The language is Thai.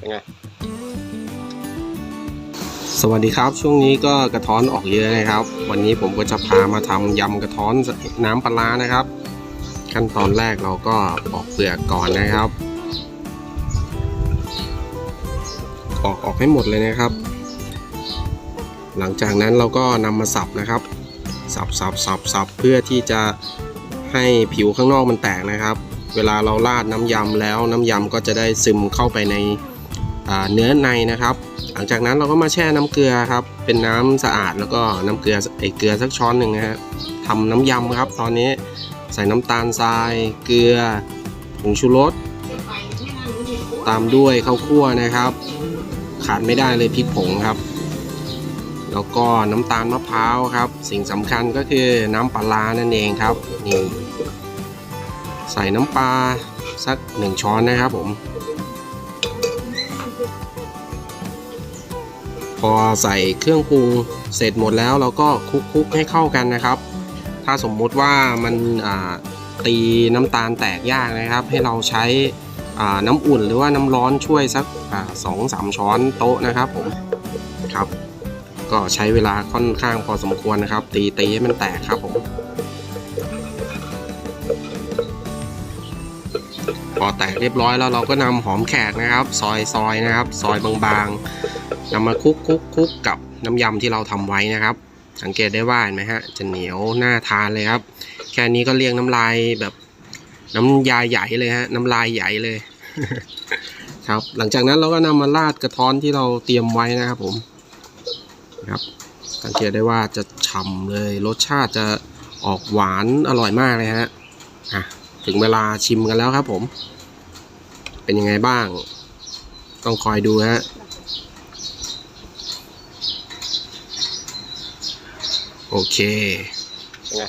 เป็นไงสวัสดีครับ ช่วงนี้ก็กระท้อนออกเยอะนะครับ วันนี้ผมก็จะพามาทำยำกระท้อนน้ำปลานะครับ ขั้นตอนแรกเราก็ปอกเปลือกก่อนนะครับออกออกให้หมดเลยนะครับ หลังจากนั้นเราก็นำมาสับนะครับ สับสับสับสับเพื่อที่จะให้ผิวข้างนอกมันแตกนะครับ เวลาเราราดน้ำยำแล้วน้ำยำก็จะได้ซึมเข้าไปใน เนื้อในนะครับ หลังจากนั้นเราก็มาแช่น้ำเกลือครับ เป็นน้ำสะอาดแล้วก็น้ำเกลือไอเกลือสักช้อนหนึ่งนะฮะทำน้ำยำครับ ตอนนี้ใส่น้ำตาลทราย เกลือผงชูรสตามด้วยข้าวคั่วนะครับ ขาดไม่ได้เลยพริกผงครับ แล้วก็น้ำตาลมะพร้าวครับ สิ่งสำคัญก็คือน้ำปลาร้านั่นเองครับนี่ใส่น้ำปลาสักหนึ่งช้อนนะครับผม พอใส่เครื่องปรุงเสร็จหมดแล้วเราก็คลุกๆให้เข้ากันนะครับ ถ้าสมมุติว่ามันตีน้ำตาลแตกยากนะครับ ให้เราใช้น้ำอุ่นหรือว่าน้ำร้อนช่วยสักสองสามช้อนโต๊ะนะครับผมครับ ก็ใช้เวลาค่อนข้างพอสมควรนะครับ ตีตีให้มันแตกครับผม พอแตกเรียบร้อยแล้วเราก็นำหอมแขกนะครับ ซอยซอยนะครับ ซอยบางๆนำมาคลุกคลุกคลุกกับน้ำยำที่เราทำไว้นะครับ สังเกตได้ว่าเห็นไหมฮะจะเหนียวน่าทานเลยครับ แค่นี้ก็เรียงน้ำลายแบบน้ำยาใหญ่เลยฮะน้ำลายใหญ่เลยครับหลังจากนั้นเราก็นำมาราดกระท้อนที่เราเตรียมไว้นะครับผมครับสังเกตได้ว่าจะฉ่ำเลยรสชาติจะออกหวานอร่อยมากเลยฮะอะ ถึงเวลาชิมกันแล้วครับผม เป็นยังไงบ้าง ต้องคอยดูฮะโอเคเป็นไง